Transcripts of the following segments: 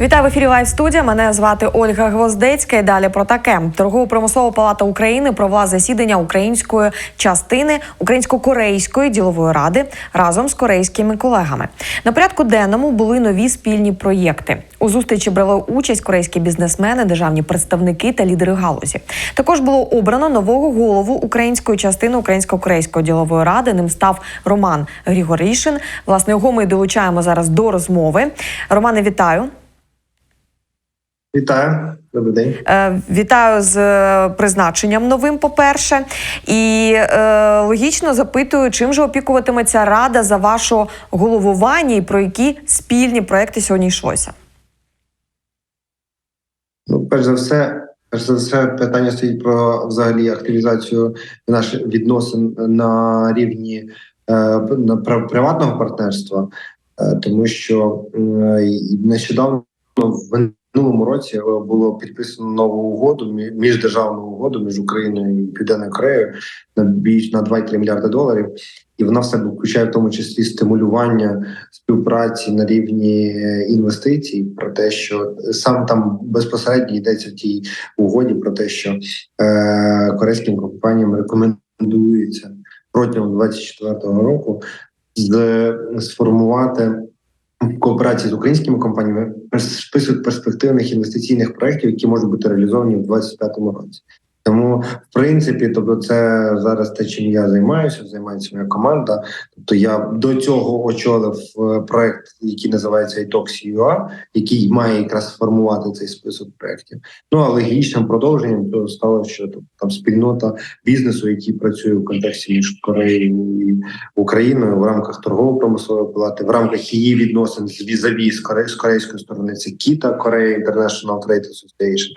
Вітаю в ефірі Лайв студія. Мене звати Ольга Гвоздецька. І далі про таке. Торгово-промислова палата України провела засідання української частини українсько-корейської ділової ради разом з корейськими колегами. На порядку денному були нові спільні проєкти. У зустрічі брали участь корейські бізнесмени, державні представники та лідери галузі. Також було обрано нового голову української частини українсько-корейської ділової ради. Ним став Роман Грігорішин. Власне, його ми долучаємо зараз до розмови. Романе, вітаю. Вітаю, добрий день. Е, Вітаю з е, призначенням новим, по-перше, і е, логічно запитую, чим же опікуватиметься рада за вашого головування і про які спільні проекти сьогодні йшлося. Ну, перш за все, перш за все, питання стоїть про взагалі активізацію наших відносин на рівні е, приватного партнерства, е, тому що е, нещодавно в минулому році е, було підписано нову угоду міждержавну угоду між Україною і Південною Кореєю на більш на 2,3 мільярди доларів. І вона в себе включає в тому числі стимулювання співпраці на рівні е, інвестицій, про те, що сам там безпосередньо йдеться в тій угоді про те, що е, корейським компаніям рекомендується протягом 2024 року з, сформувати в кооперації з українськими компаніями список перспективних інвестиційних проєктів, які можуть бути реалізовані в 2025 році. В принципі, тобто, це зараз те, чим я займаюся, займається моя команда. Тобто, я до цього очолив е, проект, який називається ITOX.UA, який має якраз сформувати цей список проєктів. Ну а логічним продовженням стало, що там спільнота бізнесу, який працює в контексті між Кореєю і Україною в рамках торгово-промислової палати, в рамках її відносин з візаві з корейської сторони, це Кіта Korea International Trade Association.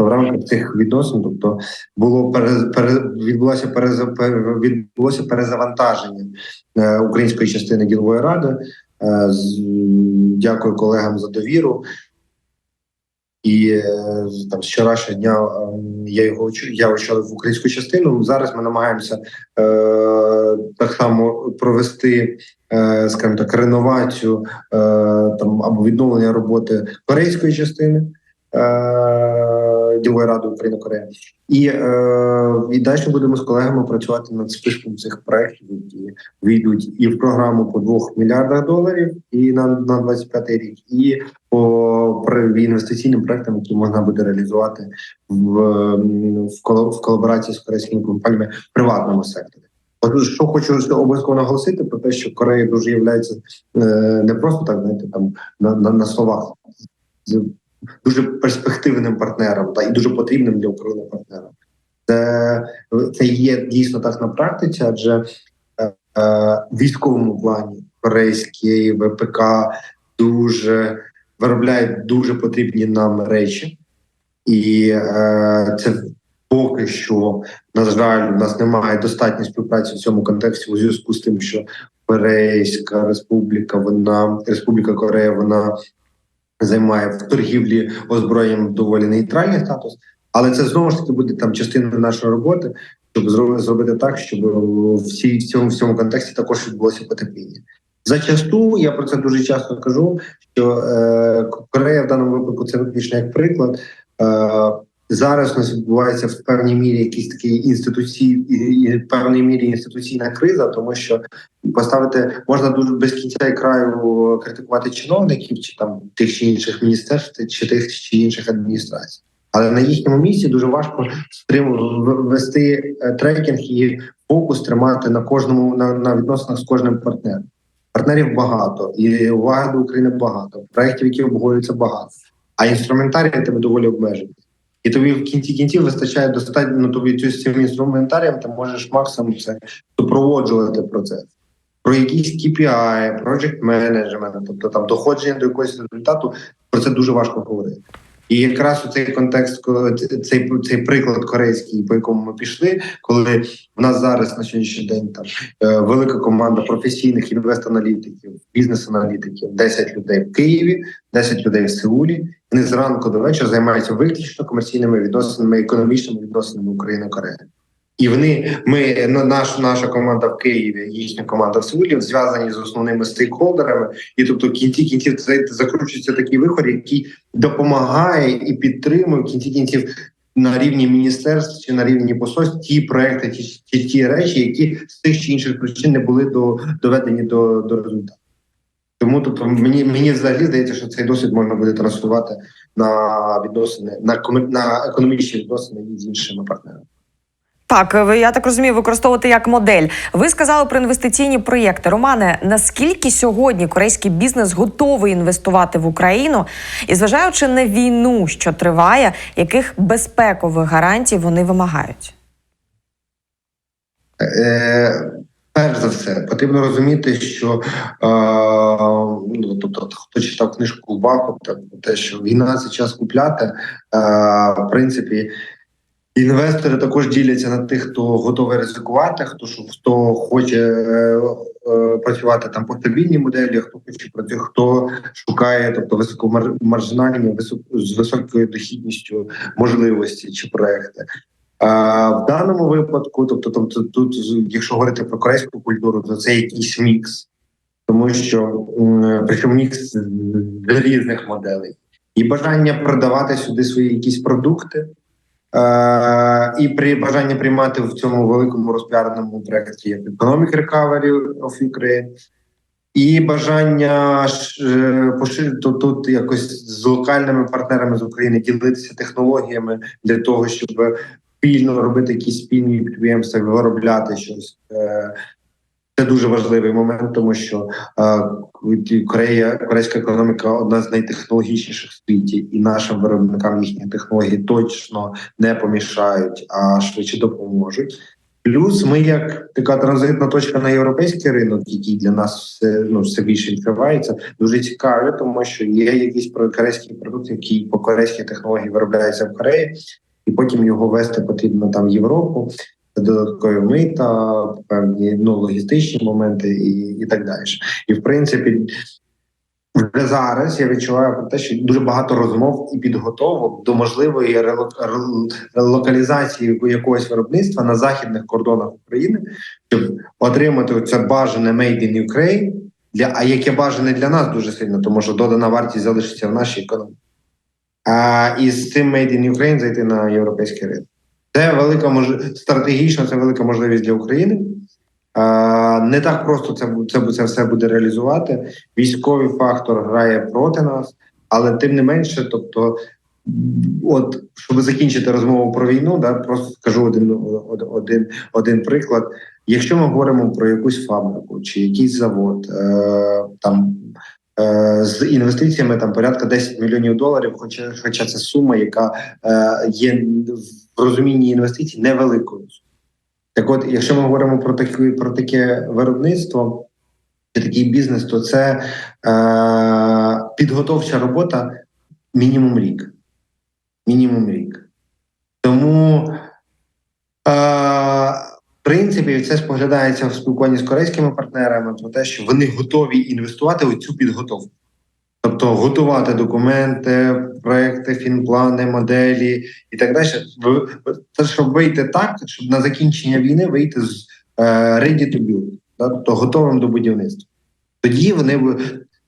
То в рамках цих відносин, тобто було пере, пере, відбулося перез, відбулося перезавантаження е, української частини ділової ради. Е, дякую колегам за довіру. І е, там з дня я його я очолив українську частину. Зараз ми намагаємося е, так само провести, е, скажімо так, реновацію е, там або відновлення роботи корейської частини. Е, Ділової ради України Корея, і, е, і далі будемо з колегами працювати над списком цих проєктів, які війдуть і в програму по 2 мільярдах доларів, і на, на 25 рік, і по інвестиційним проектам, які можна буде реалізувати в, в, в колаборації з корейськими компаніями в приватному секторі. От що хочу обов'язково наголосити про те, що Корея дуже є не просто так, знаєте, там на, на, на словах дуже перспективним партнером та і дуже потрібним для України партнером. Це, це є дійсно так на практиці, адже е, е, в військовому плані корейський ВПК дуже виробляють дуже потрібні нам речі, і е, це поки що, на жаль, у нас немає достатньої співпраці в цьому контексті у зв'язку з тим, що Корейська Республіка, вона Республіка Корея, вона займає в торгівлі озброєнням доволі нейтральний статус, але це знову ж таки буде там частиною нашої роботи, щоб зробити зробити так, щоб всі в цьому в цьому контексті також відбулося потепління. Зачасту я про це дуже часто кажу. Що е, Корея в даному випадку це виключно як приклад. Е, зараз у нас відбувається в певній мірі якийсь такий інституцій, певній мірі інституційна криза, тому що поставити можна дуже без кінця і краю критикувати чиновників чи там тих чи інших міністерств, чи тих чи інших адміністрацій. Але на їхньому місці дуже важко вести е, трекінг і фокус тримати на кожному на, на відносинах з кожним партнером. Партнерів багато, і уваги до України багато, проєктів, які обговорюються багато, а інструментарій тебе доволі обмежений. І тобі в кінці кінців вистачає достатньо ну, тобі цим інструментарієм, ти можеш максимум це супроводжувати процес. Про якісь KPI, project management, тобто там доходження до якогось результату, про це дуже важко говорити. І якраз у цей контекст, цей, цей приклад корейський, по якому ми пішли, коли в нас зараз на сьогоднішній день там е, велика команда професійних інвест-аналітиків, бізнес-аналітиків, 10 людей в Києві, 10 людей в Сеулі. Вони зранку до вечора займаються виключно комерційними відносинами, економічними відносинами України Кореї. І вони, ми на- наш, наша команда в Києві, їхня команда в Сеулі зв'язані з основними стейкхолдерами. І тобто, кінці кінців це закручується такий вихор, який допомагає і підтримує кінці кінців на рівні міністерств чи на рівні посольств ті проекти, ті, ті, ті речі, які з тих чи інших причин не були до доведені до, до результату. Тому тобто мені мені взагалі здається, що цей досвід можна буде транслювати на відносини на на економічні відносини з іншими партнерами. Так, я так розумію, використовувати як модель. Ви сказали про інвестиційні проєкти. Романе, наскільки сьогодні корейський бізнес готовий інвестувати в Україну, і зважаючи на війну, що триває, яких безпекових гарантій вони вимагають? Е, перш за все, потрібно розуміти, що ну, тобто, хто читав книжку Бахута, про те, що війна це час купляти, е, в принципі. Інвестори також діляться на тих, хто готовий ризикувати, хто хто хоче е, е, працювати там по стабільній моделі, хто хоче працювати, хто шукає, тобто високомаржинальні, висок, з високою дохідністю можливості чи проекти. В даному випадку, тобто, тобто тут, якщо говорити про корейську культуру, то це якийсь мікс, тому що причому мікс різних моделей, і бажання продавати сюди свої якісь продукти. Е, і при бажанні приймати в цьому великому розпіареному проєкті як Economic Recovery of Ukraine, і бажання е, поширити тут якось з локальними партнерами з України ділитися технологіями для того, щоб спільно робити якісь спільні підприємства, виробляти щось. Е, Це дуже важливий момент, тому що е, Корея, корейська економіка одна з найтехнологічніших в світі, і нашим виробникам їхні технології точно не помішають, а швидше допоможуть. Плюс ми, як така транзитна точка на європейський ринок, який для нас все ну все більше відкривається, дуже цікаві, тому що є якийсь про- корейський продукт, який по корейській технології виробляється в Кореї, і потім його вести потрібно там в Європу. Додаткові мита, певні ну логістичні моменти і, і так далі. І в принципі, вже зараз я відчуваю про те, що дуже багато розмов і підготовок до можливої релокалізації якогось виробництва на західних кордонах України, щоб отримати це бажане Made in Ukraine, для а яке бажане для нас дуже сильно, тому що додана вартість залишиться в нашій економіці. А і з цим Made in Ukraine зайти на європейський ринок. Це велика мож... стратегічно, це велика можливість для України. А, не так просто це, це, це все буде реалізувати. Військовий фактор грає проти нас, але тим не менше, тобто, от щоб закінчити розмову про війну, да, просто скажу один, один, один приклад. Якщо ми говоримо про якусь фабрику чи якийсь завод, е, там з інвестиціями там порядка 10 мільйонів доларів, хоча, хоча це сума, яка е, є в розумінні інвестицій невеликою. Так от, якщо ми говоримо про таке, про таке виробництво чи такий бізнес, то це е, підготовча робота мінімум рік. Мінімум рік. Тому, е, принципі, це споглядається в спілкуванні з корейськими партнерами про те, що вони готові інвестувати у цю підготовку. Тобто готувати документи, проекти, фінплани, моделі і так далі. Це щоб вийти так, щоб на закінчення війни вийти з е, ready to build, тобто готовим до будівництва. Тоді вони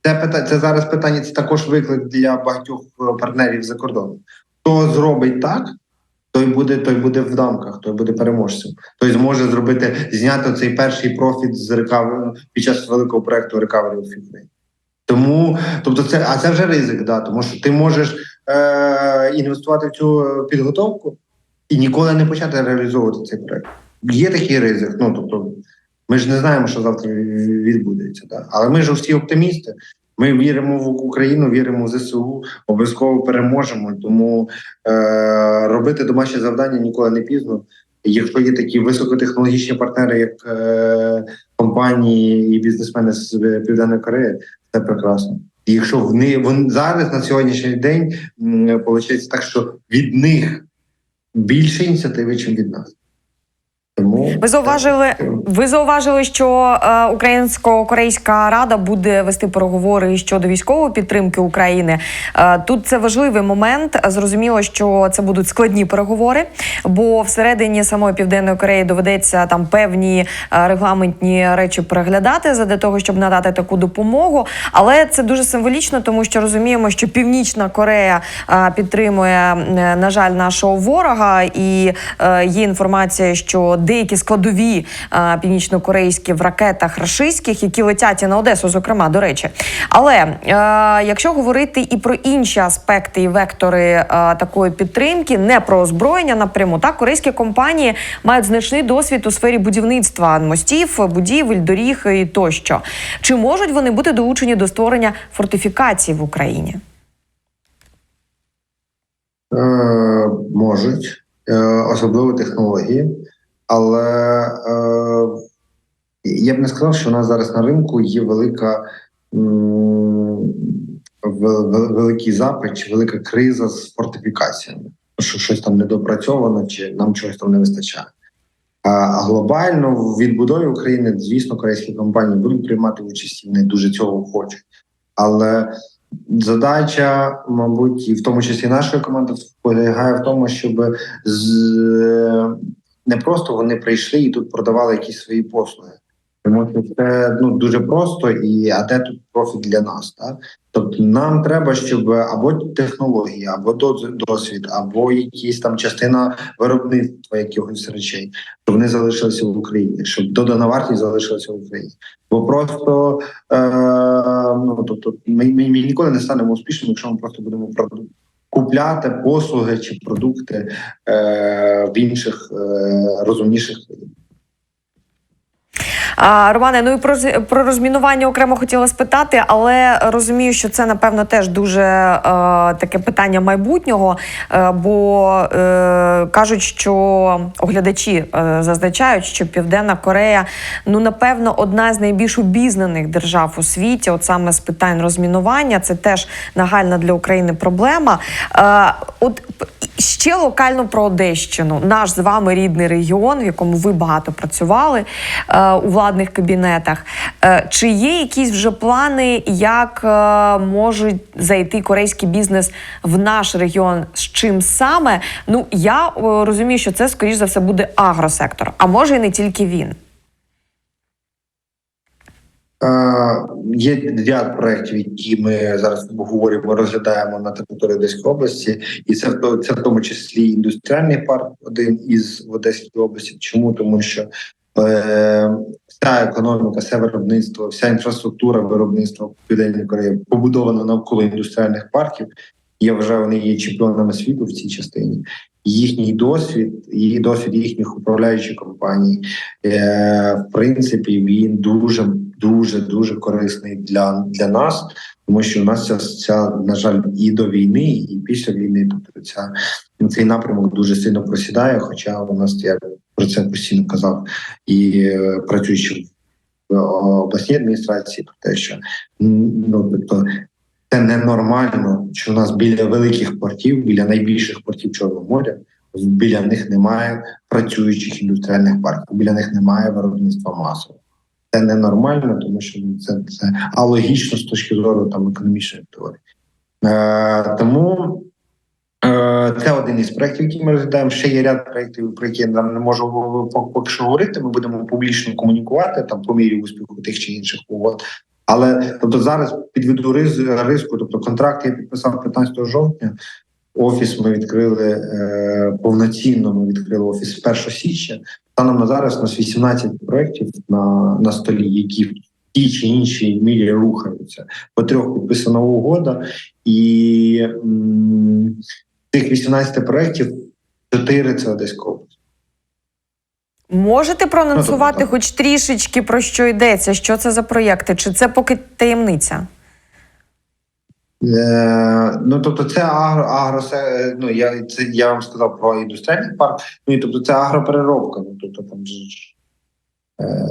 це питання, це зараз питання, це також виклик для багатьох партнерів за кордоном. Хто зробить так, той буде, той буде в дамках, той буде переможцем. Той зможе зробити зняти цей перший профіт з recovery під час великого проекту Recovery of Ukraine. Тому, тобто, це а це вже ризик, да, тому що ти можеш е, інвестувати в цю е, підготовку і ніколи не почати реалізовувати цей проект. Є такий ризик. Ну тобто, ми ж не знаємо, що завтра відбудеться. Да? Але ми ж всі оптимісти. Ми віримо в Україну, віримо в ЗСУ, обов'язково переможемо. Тому е, робити домашнє завдання ніколи не пізно. Якщо є такі високотехнологічні партнери, як е, компанії і бізнесмени з Південної Кореї, це прекрасно. Якщо вони, вони зараз на сьогоднішній день виходить так, що від них більше ініціативи, ніж від нас. Ви зауважили, ви зауважили, що е, Українсько-Корейська Рада буде вести переговори щодо військової підтримки України. Е, тут це важливий момент. Зрозуміло, що це будуть складні переговори, бо всередині самої південної Кореї доведеться там певні е, регламентні речі переглядати для того, щоб надати таку допомогу. Але це дуже символічно, тому що розуміємо, що Північна Корея підтримує, на жаль, нашого ворога, і є інформація, що деякі складові е, північнокорейські в ракетах рашистських, які летять і на Одесу, зокрема, до речі. Але е, якщо говорити і про інші аспекти і вектори е, такої підтримки, не про озброєння напряму, так корейські компанії мають значний досвід у сфері будівництва мостів, будівель, доріг і тощо. Чи можуть вони бути долучені до створення фортифікацій в Україні? Можуть, особливо технології, але е, я б не сказав, що у нас зараз на ринку є велика великий запит чи велика криза з фортифікаціями, що щось там недопрацьовано, чи нам чогось там не вистачає. А глобально в відбудові України, звісно, корейські компанії будуть приймати участь, і вони дуже цього хочуть. Але задача, мабуть, і в тому числі нашої команди полягає в тому, щоб з не просто вони прийшли і тут продавали якісь свої послуги. Тому що це ну дуже просто, і а де тут профіт для нас? Так? Тобто нам треба, щоб або технології, або досвід, або якісь там частина виробництва якихось речей, щоб вони залишилися в Україні, щоб додана вартість залишилася в Україні. Бо просто е, ну тобто, ми, ми, ми ніколи не станемо успішними, якщо ми просто будемо проду- купляти послуги чи продукти е, в інших е, розумніших. А, Романе, ну і про, про розмінування окремо хотіла спитати, але розумію, що це напевно теж дуже е, таке питання майбутнього, е, бо е, кажуть, що оглядачі е, зазначають, що Південна Корея, ну напевно, одна з найбільш обізнаних держав у світі, от саме з питань розмінування. Це теж нагальна для України проблема. Е, от ще локально про Одещину, наш з вами рідний регіон, в якому ви багато працювали е, у владних кабінетах. Е, чи є якісь вже плани, як е, можуть зайти корейський бізнес в наш регіон? З чим саме? Ну я е, розумію, що це скоріш за все буде агросектор, а може і не тільки він. Є ряд проєктів, які ми зараз обговорюємо, розглядаємо на території Одеської області, і це це в тому числі індустріальний парк, один із в Одеській області. Чому тому, що е, вся економіка, все виробництво, вся інфраструктура виробництва в Південній Кореї побудована навколо індустріальних парків. Я вважаю, вони є чемпіонами світу в цій частині. Їхній досвід, і досвід їхніх управляючих компаній, е, в принципі, він дуже дуже дуже корисний для, для нас, тому що у нас ця, ця на жаль і до війни, і після війни, тобто ця цей напрямок дуже сильно просідає. Хоча у нас я про це постійно казав і е, працюючи в е, обласній адміністрації, про те, що ну тобто. Це ненормально, що у нас біля великих портів, біля найбільших портів Чорного моря, біля них немає працюючих індустріальних парків, біля них немає виробництва масового. Це ненормально, тому що ну, це, це алогічно з точки зору там економічної теорії. Е, тому е, це один із проєктів, які ми розглядаємо. Ще є ряд проєктів, про які я нам не можу поки- що говорити. Ми будемо публічно комунікувати там по мірі успіху тих чи інших угод. Але тобто зараз підведу риз, риску, тобто контракт я підписав 15 жовтня. Офіс ми відкрили е, повноцінно. Ми відкрили офіс з 1 січня. Станом на зараз у нас 18 проєктів на, на столі, які в тій чи іншій мірі рухаються. По трьох підписана угода, і м, тих 18 проєктів 4 – це Одеська область. Можете проанонсувати так. хоч трішечки про що йдеться? Що це за проєкти? Чи це поки таємниця? Е, ну тобто, це агро, агро ну я це я вам сказав про індустріальний парк. Ну і тобто це агропереробка. Ну тобто там ж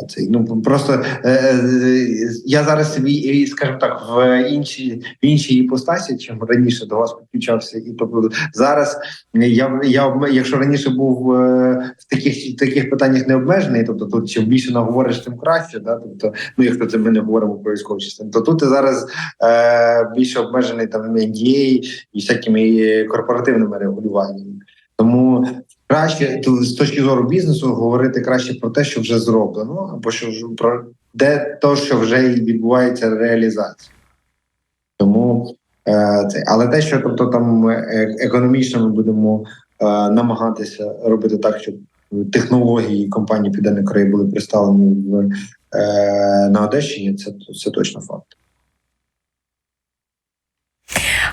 Цей, ну просто е, е, я зараз собі, скажімо так, в іншій в іншій іпостасі, чим раніше до вас підключався, і тобто зараз я я якщо раніше був е, в таких таких питаннях не обмежений, тобто тут чим більше наговориш, тим краще. Да? Тобто, ну якщо це ми не говоримо про військову частину, то тут ти зараз е, більше обмежений там NDA і всякими корпоративними регулюваннями. Тому краще з точки зору бізнесу говорити краще про те, що вже зроблено, або що вже про де то, що вже відбувається реалізація. Тому е, це, але те, що тобто там е, економічно ми будемо е, намагатися робити так, щоб технології компанії Південної Кореї були представлені в на Одещині, це, це точно факт.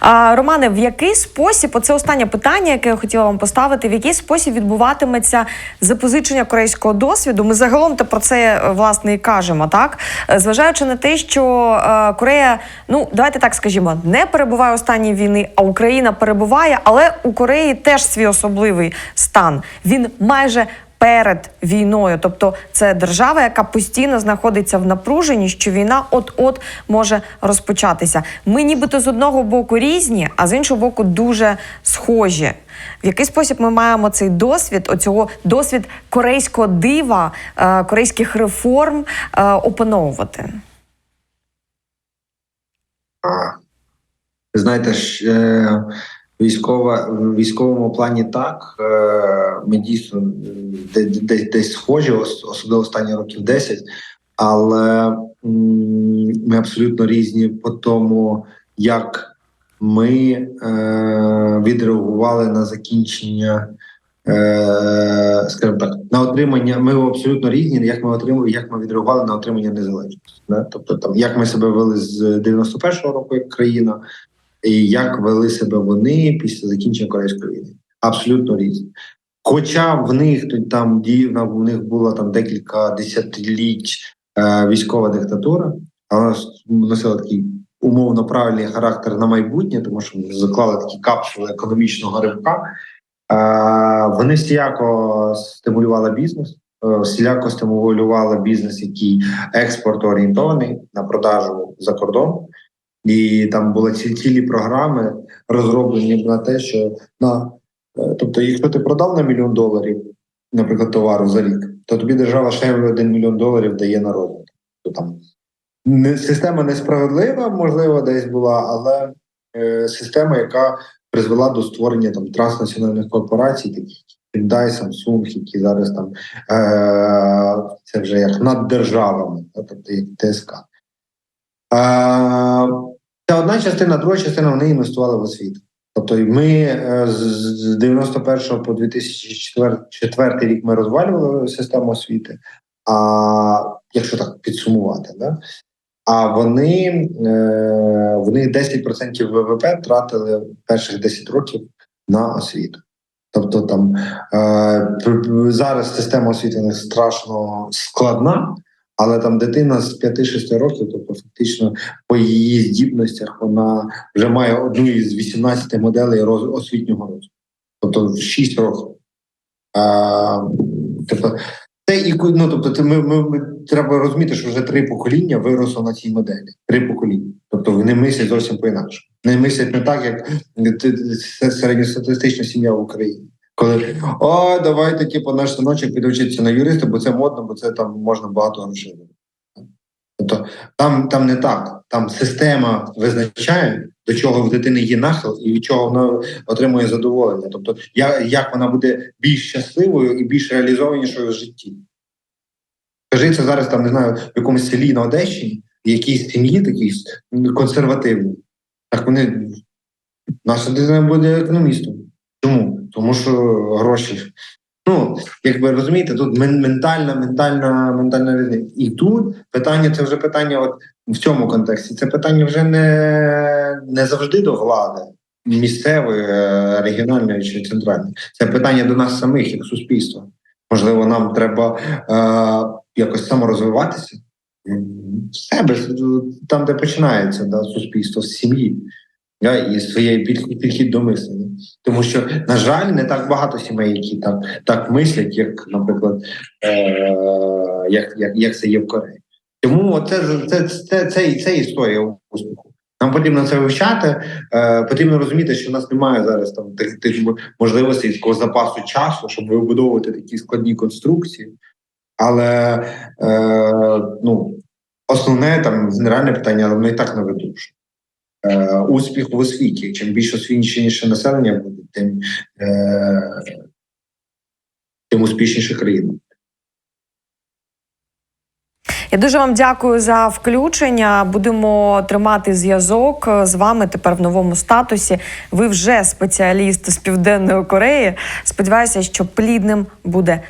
А, Романе, в який спосіб, оце останнє питання, яке я хотіла вам поставити, в який спосіб відбуватиметься запозичення корейського досвіду? Ми загалом то про це е, власне і кажемо, так Е, зважаючи на те, що е, Корея, ну давайте так скажімо, не перебуває у стані війни, а Україна перебуває, але у Кореї теж свій особливий стан. Він майже перед війною, тобто це держава, яка постійно знаходиться в напруженні, що війна от-от може розпочатися. Ми нібито з одного боку різні, а з іншого боку, дуже схожі. В який спосіб ми маємо цей досвід, оцього досвід корейського дива, е, корейських реформ е, опановувати? Знаєте, е, військова, в військовому плані так. Е, ми дійсно десь, десь, схожі, ос- особливо останні років 10, але ми абсолютно різні по тому, як ми е, відреагували на закінчення. Е, скажімо так, на отримання ми абсолютно різні, як ми отримали, як ми відреагували на отримання незалежності. Тобто, там як ми себе вели з 91-го року як країна, і як вели себе вони після закінчення Корейської війни. Абсолютно різні. Хоча в них там дійсно в них було там декілька десятиліть е, військова диктатура, але носила такий умовно правильний характер на майбутнє, тому що заклали такі капсули економічного ривка. Е, вони всіяко стимулювали бізнес, е, всіляко стимулювали бізнес, який експорт орієнтований на продажу за кордон. І там були ці цілі програми розроблені на те, що на е, тобто, якщо ти продав на мільйон доларів, наприклад, товару за рік, то тобі держава ще один мільйон доларів дає на розвиток. Тобто там не система несправедлива, можливо, десь була, але е, система, яка призвела до створення там транснаціональних корпорацій, таких Hyundai, Samsung, які зараз там е, це вже як над державами, тобто як ТСК. Це одна частина, друга частина вони інвестували в освіту. Тобто ми е, з з 91 по 2004 рік ми розвалювали систему освіти. А якщо так підсумувати, да? а вони е, вони 10% ВВП тратили перших 10 років на освіту. Тобто там е, зараз система освіти них страшно складна, але там дитина з 5-6 років, тобто фактично по її здібностях вона вже має одну із 18 моделей роз, освітнього розвитку. Тобто в 6 років. А, тобто, це і ну, тобто, ми, ми, ми треба розуміти, що вже три покоління виросло на цій моделі. Три покоління. Тобто вони мислять зовсім по-інакше. Не мислять не так, як середньостатистична сім'я в Україні. Коли о, давайте, типу, наш синочок піде вчитися на юриста, бо це модно, бо це там можна багато грошей. Тобто там, там не так. Там система визначає, до чого в дитини є нахил і від чого вона отримує задоволення. Тобто, я, як вона буде більш щасливою і більш реалізованішою в житті. Скажи це зараз там, не знаю, в якомусь селі на Одещині, в якійсь сім'ї такій консервативній. Так вони наша дитина буде економістом. Чому? Тому що гроші. Ну, як ви розумієте, тут ментальна, ментальна, ментальна різниця. І тут питання, це вже питання, от в цьому контексті. Це питання вже не, не завжди до влади місцевої, е, регіональної чи центральної. Це питання до нас самих, як суспільства. Можливо, нам треба е, якось саморозвиватися з себе, там, де починається да, суспільство, з сім'ї. Да, і своєї підхід, підхід до мислення. Тому що, на жаль, не так багато сімей, які так, так мислять, як, наприклад, е, як, як, як це є в Кореї. Тому це, це, це, це, це історія успіху. Нам потрібно це вивчати. Е, потрібно розуміти, що в нас немає зараз там тих, тих можливостей такого запасу часу, щоб вибудовувати такі складні конструкції. Але е, ну, основне там генеральне питання, але воно і так на виду. Е, успіх в освіті. Чим більш освіченіше населення буде, тим, е, тим успішніше країна. Я дуже вам дякую за включення. Будемо тримати зв'язок з вами тепер в новому статусі. Ви вже спеціаліст з південної Кореї. Сподіваюся, що плідним буде.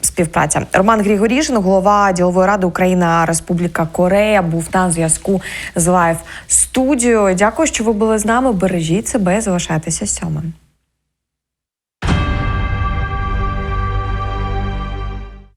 Співпраця Роман Григорішин, голова ділової ради Україна Республіка Корея, був на зв'язку з лайв студією. Дякую, що ви були з нами. Бережіть себе, залишайтеся сьомим.